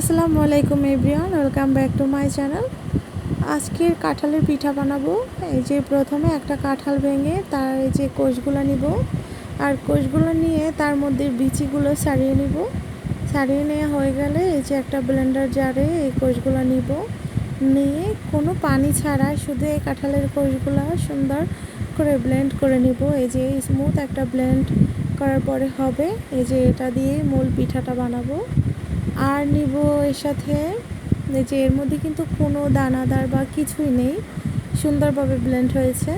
আসসালামু আলাইকুম everyone, welcome back to my channel. আজকের কাঁঠালের পিঠা বানাবো। এই যে প্রথমে একটা কাঁঠাল ভেঙে তার এই যে কোষগুলো নিব। আর কোষগুলো নিয়ে তার মধ্যে বিচিগুলো সারিয়ে নিব। সারিয়ে নেওয়া হয়ে গেলে এই যে একটা ব্লেন্ডার জারে এই কোষগুলো নিব। নিয়ে কোনো পানি ছাড়া শুধু এই কাঁঠালের কোষগুলো সুন্দর করে ব্লেন্ড করে নিব। এই যে স্মুথ একটা ব্লেন্ড করার পরে হবে। এই যে এটা দিয়ে মূল পিঠাটা বানাবো। আর নিব এর সাথে। এই যে এর মধ্যে কিন্তু কোনো দানাদার বা কিছুই নেই। সুন্দরভাবে ব্লেন্ড হয়েছে।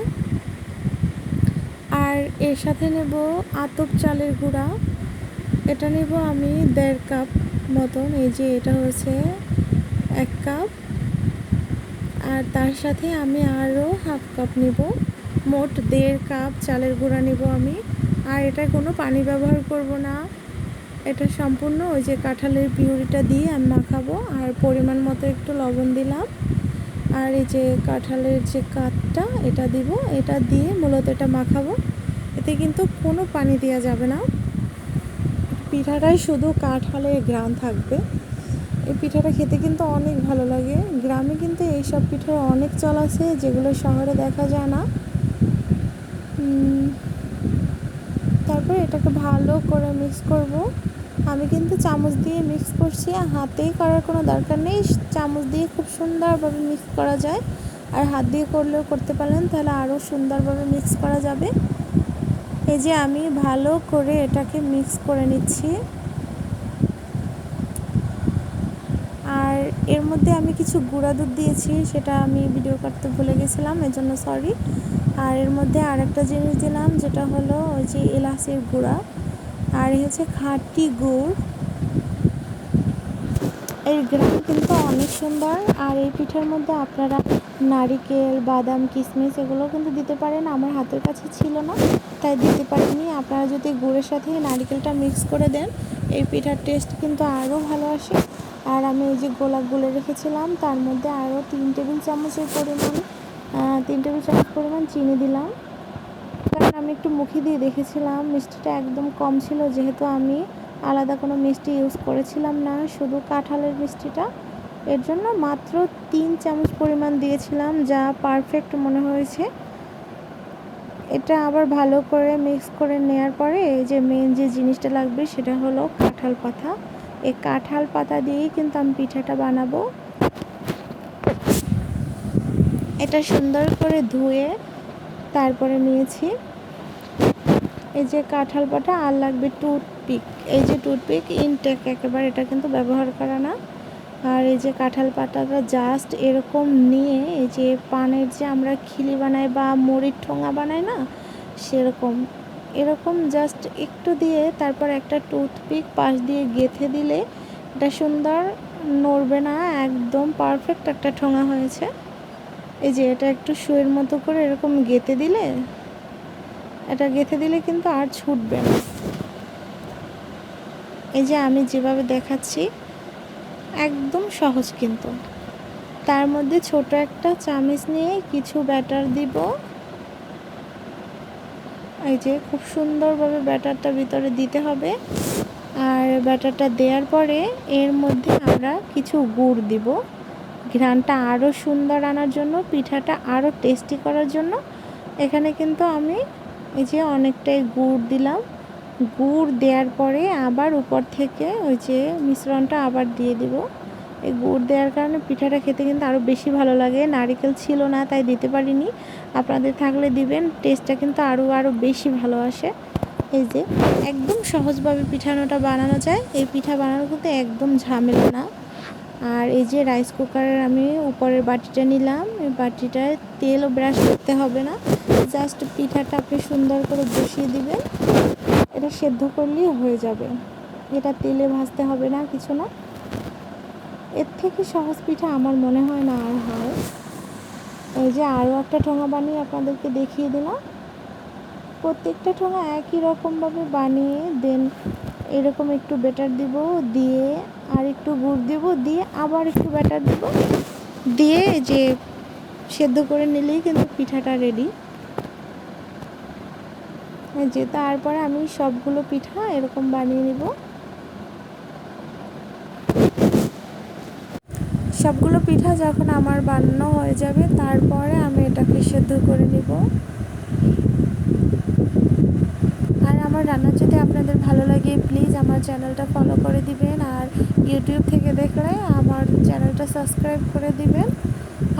আর এর সাথে নেব আতপ চালের গুঁড়া। এটা নেব আমি দেড় কাপ মতন। এই যে এটা হচ্ছে এক কাপ। আর তার সাথে আমি আরও হাফ কাপ নিব। মোট দেড় কাপ চালের গুঁড়া নেব আমি। আর এটা কোনো পানি ব্যবহার করব না। এটা সম্পূর্ণ, ওই যে কাঁঠালের পিউরিটা দিয়ে আমি মাখাবো, আর পরিমাণ মতো একটু লবণ দিলাম। আর এই যে কাঁঠালের যে কাঠটা এটা দিব, এটা দিয়ে মূলত এটা মাখাবো। এতে কিন্তু কোনো পানি দেওয়া যাবে না। পিঠাটাই শুধু কাঁঠালের গ্রাম থাকবে। এই পিঠাটা খেতে কিন্তু অনেক ভালো লাগে। গ্রামে কিন্তু এইসব পিঠার অনেক চল আছে, যেগুলো শহরে দেখা যায় না। তারপরে এটাকে ভালো করে মিক্স করব। আমি কিন্তু চামচ দিয়ে মিক্স করছি হাতেই করার কোনো দরকার নেই। চামচ দিয়ে খুব সুন্দরভাবে মিক্স করা যায়। আর হাত দিয়ে করলেও করতে পারলেন তাহলে আরও সুন্দরভাবে মিক্স করা যাবে। এই যে আমি ভালো করে এটাকে মিক্স করে নিচ্ছি। আর এর মধ্যে আমি কিছু গুঁড়া দুধ দিয়েছি, সেটা আমি ভিডিও করতে ভুলে গেছিলাম, এজন্য সরি আর এর মধ্যে আরেকটা জিনিস দিলাম, যেটা হলো ওই যে এলাচের গুঁড়া। আর হচ্ছে খাঁটি গুড়। এর গ্রাম কিন্তু অনেক সুন্দর। আর এই পিঠার মধ্যে আপনারা নারিকেল, বাদাম কিশমিশ এগুলো কিন্তু দিতে পারেন। আমার হাতের কাছে ছিল না, তাই দিতে পারিনি। আপনারা যদি গুড়ের সাথে নারিকেলটা মিক্স করে দেন, এই পিঠার টেস্ট কিন্তু আরও ভালো আসে। আর আমি এই যে গোলাপ গুলে রেখেছিলাম, তার মধ্যে আরও তিন টেবিল চামচের পরিমাণ তিন টেবিল চামচ পরিমাণ চিনি দিলাম। কারণ আমি একটু মুখে দিয়ে দেখেছিলাম, মিষ্টিটা একদম কম ছিল, যেহেতু আমি আলাদা কোনো মিষ্টি ইউজ করেছিলাম না, শুধু কাঁঠালের মিষ্টিটা। এর জন্য মাত্র তিন চামচ পরিমাণ দিয়েছিলাম, যা পারফেক্ট মনে হয়েছে। এটা আবার ভালো করে মিক্স করে নেওয়ার পরে, এই যে মেন যে জিনিসটা লাগবে, সেটা হলো কাঁঠাল পাতা। এই কাঁঠাল পাতা দিয়েই কিন্তু আমি পিঠাটা বানাবো। এটা সুন্দর করে ধুয়ে তারপরে নিয়েছি এই যে কাঁঠাল পাটা আর লাগবে টুথপিক। এই যে টুথপিক ইনটেক একেবারে, এটা কিন্তু ব্যবহার করা না। আর এই যে কাঁঠাল পাতাটা জাস্ট এরকম নিয়ে, এই যে পানের যে আমরা খিলি বানাই বা মুড়ির ঠোঙা বানাই না, সেরকম। এরকম জাস্ট একটু দিয়ে তারপর একটা টুথপিক পাশ দিয়ে গেথে দিলে, এটা সুন্দর নড়বে না, একদম পারফেক্ট একটা ঠোঙা হয়েছে। এই যে এটা একটু শুয়ের মতো করে এরকম গেঁথে দিলে, এটা গেঁথে দিলে কিন্তু আর ছুটবে না। এই যে আমি যেভাবে দেখাচ্ছি, একদম সহজ কিন্তু। তার মধ্যে ছোট একটা চামিচ নিয়ে কিছু ব্যাটার দিব। এই যে খুব সুন্দরভাবে ব্যাটারটা ভিতরে দিতে হবে। আর ব্যাটারটা দেওয়ার পরে এর মধ্যে আমরা কিছু গুড় দিব। ঘ্রানটা আরও সুন্দর আনার জন্য, পিঠাটা আরও টেস্টি করার জন্য। এখানে কিন্তু আমি এই যে অনেকটাই গুড় দিলাম। গুড় দেওয়ার পরে আবার উপর থেকে ওই যে মিশ্রণটা আবার দিয়ে দিব। এই গুড় দেওয়ার কারণে পিঠাটা খেতে কিন্তু আরও বেশি ভালো লাগে। নারিকেল ছিল না, তাই দিতে পারিনি। আপনাদের থাকলে দিবেন টেস্টটা কিন্তু আরও আরও বেশি ভালো আসে। এই যে একদম সহজভাবে পিঠানোটা বানানো যায়। এই পিঠা বানানো কিন্তু একদম ঝামেলা না। আর এই যে রাইস কুকারের আমি উপরের বাটিটা নিলাম। এই বাটিটায় তেলও ব্রাশ করতে হবে না। জাস্ট পিঠাটা আপনি সুন্দর করে বসিয়ে দিবেন। এটা সেদ্ধ করলেই হয়ে যাবে। এটা তেলে ভাজতে হবে না, কিছু না। এর থেকে সহজ পিঠা আমার মনে হয় না আর হয়। এই যে আরও একটা ঠোঙা বানিয়ে আপনাদেরকে দেখিয়ে দিলাম। প্রত্যেকটা ঠোঙা একই রকমভাবে বানিয়ে দেন এরকম একটু বেটার দিব, দিয়ে আর একটু গুড় দিব, দিয়ে আবার একটু ব্যাটার দিব। দিয়ে যে সেদ্ধ করে নিলেই কিন্তু পিঠাটা রেডি যে তারপরে আমি সবগুলো পিঠা এরকম বানিয়ে নিব। সবগুলো পিঠা যখন আমার বানানো হয়ে যাবে, তারপরে আমি এটাকে সেদ্ধ করে নেব। আর আমার রান্না যদি আপনাদের ভালো লাগে প্লিজ আমার চ্যানেলটা ফলো করে দিবেন আর ইউটিউব থেকে দেখলে আমার চ্যানেলটা সাবস্ক্রাইব করে দিবেন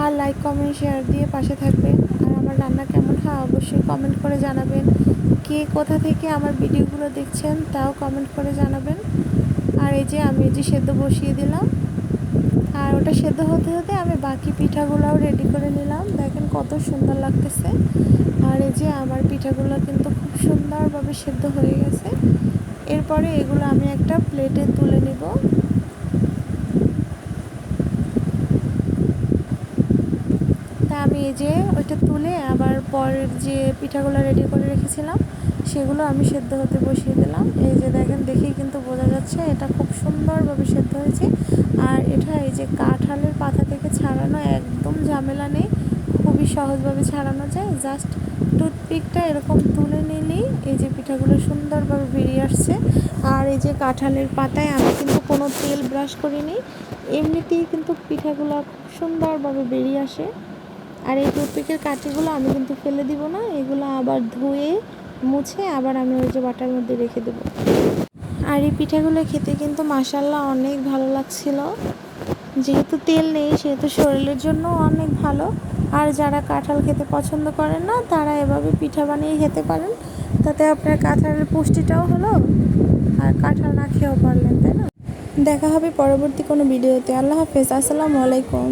আর লাইক কমেন্ট শেয়ার দিয়ে পাশে থাকবেন। আর আমার রান্না কেমন? হয়, অবশ্যই কমেন্ট করে জানাবেন। কে কোথা থেকে আমার ভিডিওগুলো দেখছেন তাও কমেন্ট করে জানাবেন। আর এই যে আমি যে সেদ্ধ বসিয়ে দিলাম, আর ওটা সেদ্ধ হতে হতে আমি বাকি পিঠাগুলোও রেডি করে নিলাম। দেখেন কত সুন্দর লাগতেছে। আর এই যে আমার পিঠাগুলো কিন্তু খুব সুন্দরভাবে সেদ্ধ হয়ে গেছে। এরপরে এগুলো আমি একটা প্লেটে তুলে নেব। তা আমি এই যে ওইটা তুলে আবার পরের যে পিঠাগুলো রেডি করে রেখেছিলাম, সেগুলো আমি সেদ্ধ হতে বসিয়ে দিলাম। এই যে দেখেন, দেখেই কিন্তু বোঝা যাচ্ছে এটা খুব সুন্দরভাবে সেদ্ধ হয়েছে। আর এটা এই যে কাঁঠালের পাতা থেকে ছাড়ানো একদম ঝামেলা নেই, খুবই সহজভাবে ছাড়ানো যায়। জাস্ট টুথপিকটা এরকম তুলে নিলেই এই যে পিঠাগুলো সুন্দরভাবে বেরিয়ে আসছে। আর এই যে কাঁঠালের পাতায় আমি কিন্তু কোনো তেল ব্রাশ করিনি, এমনিতেই কিন্তু পিঠাগুলো সুন্দরভাবে বেরিয়ে আসে। আর এই টুথপিকের কাঠিগুলো আমি কিন্তু ফেলে দিব না, এগুলো আবার ধুয়ে, মুছে আবার আমি ওই যে বাটার মধ্যে রেখে দেবো। আর এই পিঠাগুলো খেতে কিন্তু মাসাল্লাহ অনেক ভালো লাগছিল। যেহেতু তেল নেই, সেহেতু শরীরের জন্য অনেক ভালো। আর যারা কাঁঠাল খেতে পছন্দ করেন না, তারা এভাবে পিঠা বানিয়ে খেতে পারেন। তাতে আপনার কাঁঠালের পুষ্টিটাও হলো, আর কাঁঠাল না খেয়েও পারলেন, তাই না? দেখা হবে পরবর্তী কোনো ভিডিওতে। আল্লাহ হাফেজ, আসসালামু আলাইকুম।